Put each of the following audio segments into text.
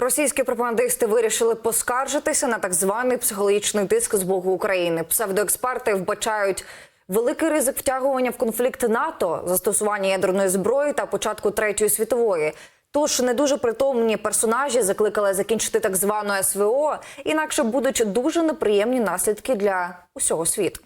Російські пропагандисти вирішили поскаржитися на так званий психологічний тиск з боку України. Псевдоексперти вбачають великий ризик втягування в конфлікт НАТО, застосування ядерної зброї та початку третьої світової. Тож не дуже притомні персонажі закликали закінчити так звану СВО, інакше будуть дуже неприємні наслідки для усього світу.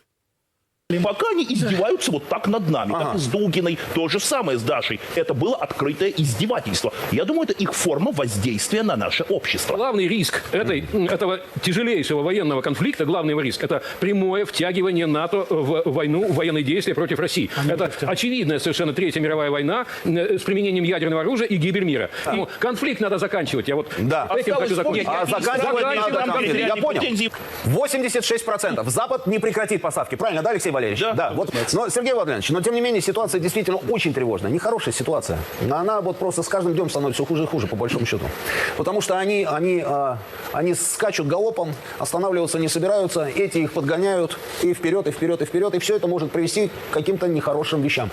Пока они издеваются вот так над нами, как и с Долгиной, то же самое с Дашей. Это было открытое издевательство. Я думаю, это их форма воздействия на наше общество. Главный риск этой, этого тяжелейшего военного конфликта, главный риск, это прямое втягивание НАТО в войну, в военные действия против России. Это очевидная совершенно Третья мировая война э, с применением ядерного оружия и гибель мира. Ну, конфликт надо заканчивать. Я вот Да. этим Осталось хочу закончить. А заканчивать надо конфликт. Я понял. претензии. 86%. Запад не прекратит поставки. Правильно, да, Алексей Валерьевич? Да. Вот. Но, Сергей Владимирович, но тем не менее ситуация действительно очень тревожная. Нехорошая ситуация. Она вот просто с каждым днем становится все хуже и хуже, по большому счету. Потому что они, они, а, они скачут галопом, останавливаться не собираются, эти их подгоняют и вперед, и вперед, и вперед. И все это может привести к каким-то нехорошим вещам.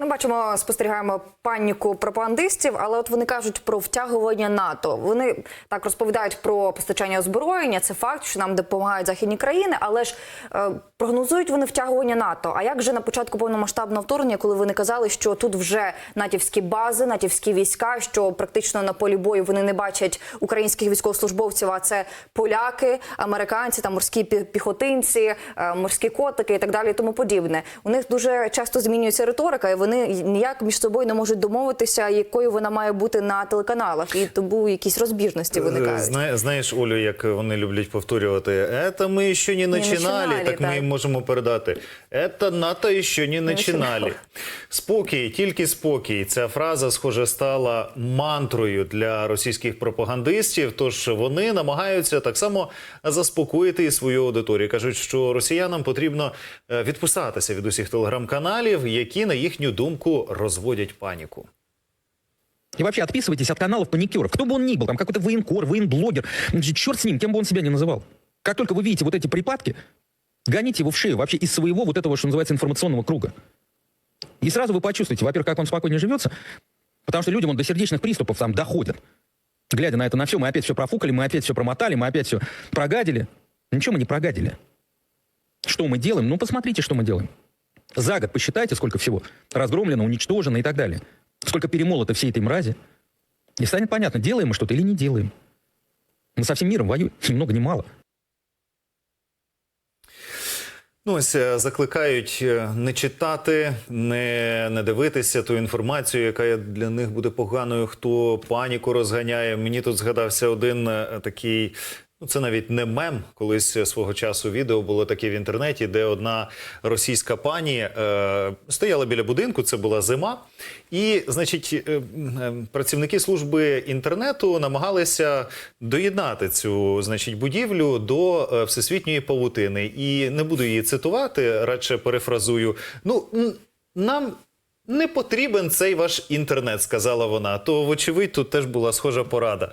Ми бачимо, спостерігаємо паніку пропагандистів, але от вони кажуть про втягування НАТО. Вони так розповідають про постачання озброєння. Це факт, що нам допомагають західні країни, але ж е, прогнозують вони втягування НАТО. А як же на початку повномасштабного вторгнення, коли вони казали, що тут вже натівські бази, натівські війська, що практично на полі бою вони не бачать українських військовослужбовців, а це поляки, американці, там морські пі- піхотинці, е, морські котики і так далі, і тому подібне. У них дуже часто змінюється риторика, і вони ніяк між собою не можуть домовитися, якою вона має бути на телеканалах, і тому якісь розбіжності виникають. Зна, знаєш, Олю, як вони люблять повторювати, «Это ми ще не починали», починали, так ми їм можемо передати. «Это НАТО ще не починали». Спокій, тільки спокій. Ця фраза, схоже, стала мантрою для російських пропагандистів, тож вони намагаються так само заспокоїти і свою аудиторію. Кажуть, що росіянам потрібно е, відписатися від усіх телеграм-каналів, які, на їхню думку, розводять паніку. И вообще отписывайтесь от каналов паникеров. Кто бы он ни был, там какой-то военкор, военблогер, ну, черт с ним, кем бы он себя ни называл. Как только вы видите вот эти припадки, гоните его в шею вообще из своего вот этого, что называется, информационного круга. И сразу вы почувствуете, во-первых, как он спокойнее живется, потому что людям он до сердечных приступов там доходят. Глядя на это на все, мы опять все профукали, мы опять все промотали, мы опять все прогадили. Ничего мы не прогадили. Что мы делаем? Ну, посмотрите, что мы делаем. За год посчитайте, сколько всего разгромлено, уничтожено и так далее. Сколько перемолото всей этой мрази. И станет понятно, делаем мы что-то или не делаем. Мы со всем миром воюем, ни много ни мало. Ну, ось е, закликають е, не читати, не, не дивитися ту інформацію, яка для них буде поганою, хто паніку розганяє. Мені тут згадався один е, такий. Ну, це навіть не мем. Колись свого часу відео було таке в інтернеті, де одна російська пані е, стояла біля будинку. Це була зима, і, значить, е, е, працівники служби інтернету намагалися доєднати цю значить будівлю до е, всесвітньої павутини. І не буду її цитувати, радше перефразую. Ну нам. Не потрібен цей ваш інтернет, сказала вона. То, вочевидь, тут теж була схожа порада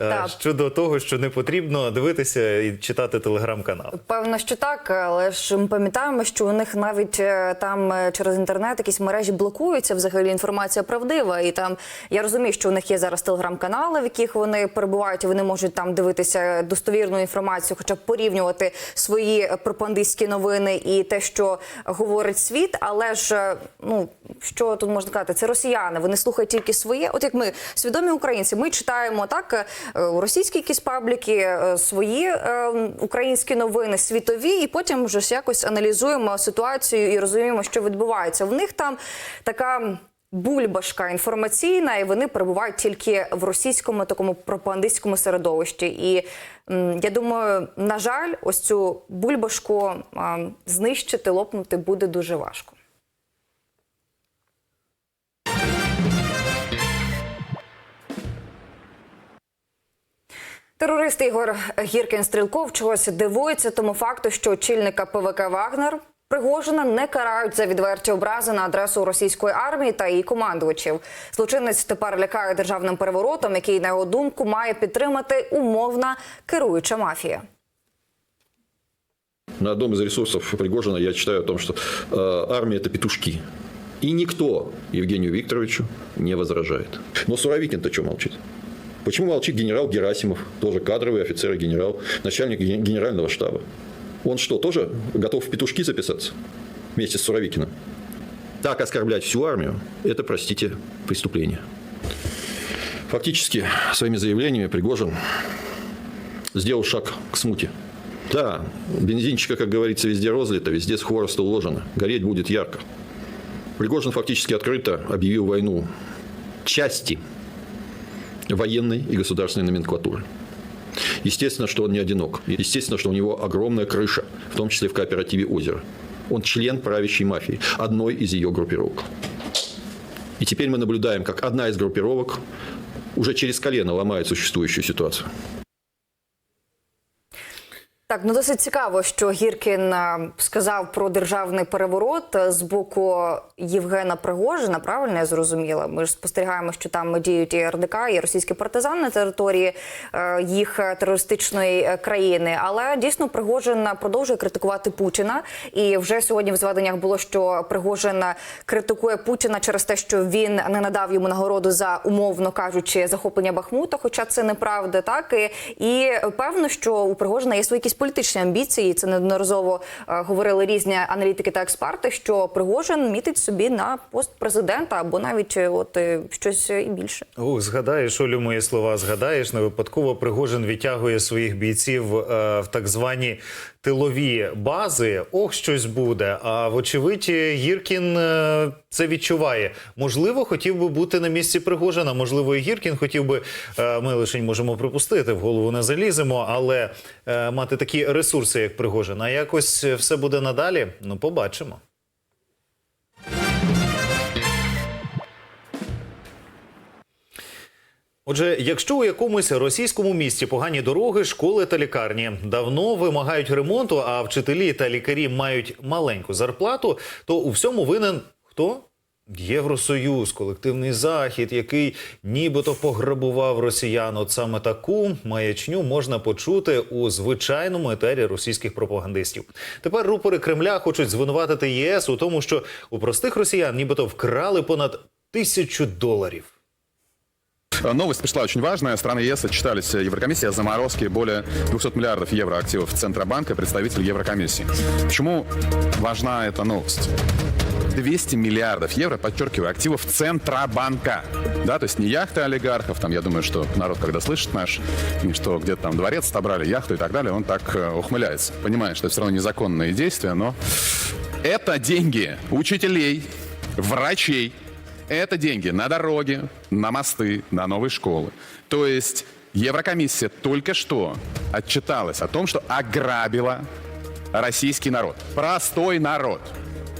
е, Так. щодо того, що не потрібно дивитися і читати телеграм-канал. Певно, що так, але ж ми пам'ятаємо, що у них навіть е, там е, через інтернет якісь мережі блокуються. Взагалі інформація правдива. І там я розумію, що у них є зараз телеграм-канали, в яких вони перебувають. і Вони можуть там дивитися достовірну інформацію, хоча б порівнювати свої пропагандистські новини і те, що говорить світ. Але ж ну що тут можна сказати, це росіяни. Вони слухають тільки своє. От як ми свідомі українці, ми читаємо так е, російські якісь пабліки, е, свої е, українські новини, світові, і потім вже якось аналізуємо ситуацію і розуміємо, що відбувається. В них там така. Бульбашка інформаційна, і вони перебувають тільки в російському такому пропагандистському середовищі. І я думаю, на жаль, ось цю бульбашку знищити, лопнути буде дуже важко. Терорист Ігор Гіркін Стрілков чогось дивується тому факту, що очільника ПВК Вагнер Пригожина не карають за відверті образи на адресу російської армії та її командувачів. Злочинець тепер лякає державним переворотом, який на його думку має підтримати умовна керуюча мафія. На одном из ресурсов Пригожина я читаю о том, что э, армия это петушки. И никто Евгению Викторовичу не возражает. Но Суровикин-то что молчит? Почему молчит генерал Герасимов, тоже кадровый офицер и генерал, начальник ген- генерального штаба? Он что, тоже готов в петушки записаться вместе с Суровикиным? Так оскорблять всю армию – это, простите, преступление. Фактически, своими заявлениями Пригожин сделал шаг к смуте. Да, бензинчика, как говорится, везде розлито, везде с хвороста уложено. Гореть будет ярко. Пригожин фактически открыто объявил войну части военной и государственной номенклатуры. Естественно, что он не одинок. Естественно, что у него огромная крыша, в том числе в кооперативе «Озеро». Он член правящей мафии, одной из ее группировок. И теперь мы наблюдаем, как одна из группировок уже через колено ломает существующую ситуацию. Так, ну досить цікаво, що Гіркін е, сказав про державний переворот е, з боку Євгена Пригожина. Правильно я зрозуміла? Ми ж спостерігаємо, що там діють і РДК, і російські партизани на території е, їх терористичної країни. Але дійсно Пригожин продовжує критикувати Путіна. І вже сьогодні в зведеннях було, що Пригожин критикує Путіна через те, що він не надав йому нагороду за умовно кажучи захоплення Бахмута. Хоча це неправда, так і, і певно, що у Пригожина є свої якісь політичні амбіції. Це неодноразово е, говорили різні аналітики та експерти, що Пригожин мітить собі на пост президента або навіть е, от е, щось і більше. О, згадаєш, Олю, мої слова, згадаєш, не випадково Пригожин відтягує своїх бійців е, в так звані тилові бази. Ох, щось буде. А вочевидь, Гіркін е, це відчуває. Можливо, хотів би бути на місці Пригожина. Можливо, і Гіркін хотів би. е, Ми лише можемо припустити, в голову не заліземо, але е, мати такі ресурси, як Пригожин. А якось все буде надалі. Ну, побачимо. Отже, якщо у якомусь російському місті погані дороги, школи та лікарні давно вимагають ремонту, а вчителі та лікарі мають маленьку зарплату, то у всьому винен хто? Євросоюз, колективний захід, який нібито пограбував росіян. От саме таку маячню можна почути у звичайному етері російських пропагандистів. Тепер рупори Кремля хочуть звинуватити ЄС у тому, що у простих росіян нібито вкрали понад тисячу доларів. Новость пришла очень важная. Страны ЕС отчитались Еврокомиссии о заморозке более 200 миллиардов евро активов Центробанка, представитель Еврокомиссии. Почему важна эта новость? 200 миллиардов евро, подчеркиваю, активов Центробанка. Да, то есть не яхты олигархов, там, я думаю, что народ, когда слышит наш, что где-то там дворец отобрали, яхту и так далее, он так э, ухмыляется. Понимает, что это все равно незаконные действия, но это деньги учителей, врачей, это деньги на дороги, на мосты, на новые школы. То есть Еврокомиссия только что отчиталась о том, что ограбила российский народ. Простой народ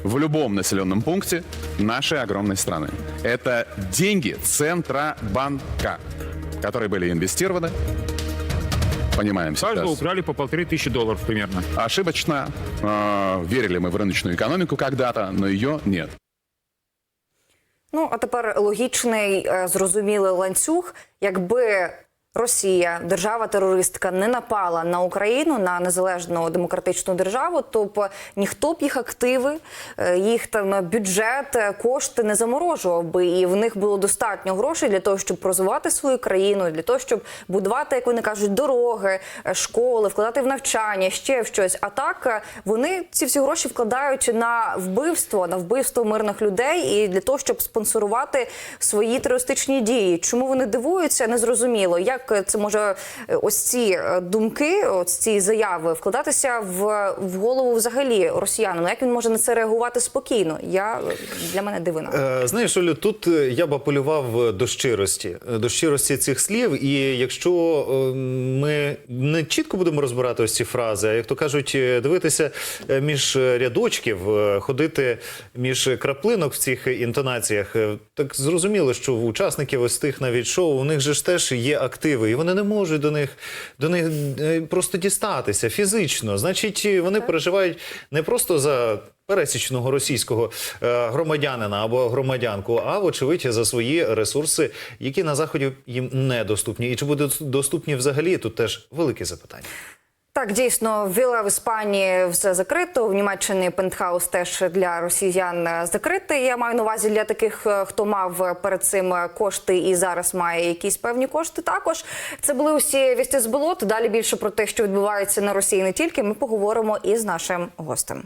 в любом населенном пункте нашей огромной страны. Это деньги Центробанка, которые были инвестированы. Понимаем Каждого сейчас. украли по полторы тысячи долларов примерно. Ошибочно. Э, верили мы в рыночную экономику когда-то, но ее нет. Ну а тепер логічний е, зрозумілий ланцюг, якби. Росія, держава-терористка, не напала на Україну на незалежну демократичну державу, то б ніхто б їх активи, е, їх там бюджет, е, кошти не заморожував би, і в них було достатньо грошей для того, щоб розвивати свою країну, для того, щоб будувати, як вони кажуть, дороги, е, школи, вкладати в навчання, ще в щось. А так вони ці всі гроші вкладають на вбивство, на вбивство мирних людей і для того, щоб спонсорувати свої терористичні дії. Чому вони дивуються, незрозуміло. Як це може е, ось ці е, думки, ось ці заяви вкладатися в, в голову взагалі росіянам? Як він може на це реагувати спокійно? Я для мене дивина. Е, Знаєш, Олю, тут е, я б апелював е, до щирості, е, до щирості цих слів. І якщо е, ми не чітко будемо розбирати ось ці фрази, а як то кажуть, е, дивитися е, між рядочків, е, ходити між краплинок в цих інтонаціях, е, так зрозуміло, що в учасників ось тих навіть шоу у них же ж теж є активи, і вони не можуть до них до них е, просто дістатися фізично. Значить, вони переживають не просто за пересічного російського е, громадянина або громадянку, а вочевидь за свої ресурси, які на заході їм недоступні. І чи будуть доступні взагалі? Тут теж велике запитання. Так, дійсно, віла в Іспанії все закрито. В Німеччині пентхаус теж для росіян закритий. Я маю на увазі для таких, е, хто мав перед цим кошти і зараз має якісь певні кошти. Також це були усі вісті з болот. Далі більше про те, що відбувається на Росії не тільки. Ми поговоримо із нашим гостем.